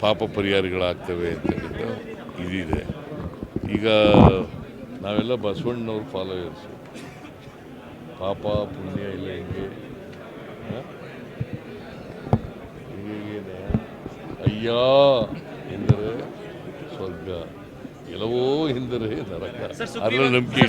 ಪಾಪ ಪರಿಹಾರಗಳಾಗ್ತವೆ ಅಂತ ಇದಿದೆ. ಈಗ ನಾವೆಲ್ಲ ಬಸವಣ್ಣವ್ರ ಫಾಲೋಯರ್ಸು ಪಾಪ ಪುಣ್ಯ ಇಲ್ಲ ಹಿಂಗೆ? ಹೀಗೇನೆ ಅಯ್ಯ! ಎಂದರೆ ಸ್ವರ್ಗ. ಎಲ್ಲವೋ ಎಂದರೆ ನರಕ. ಅದರ ನಂಬಿಕೆ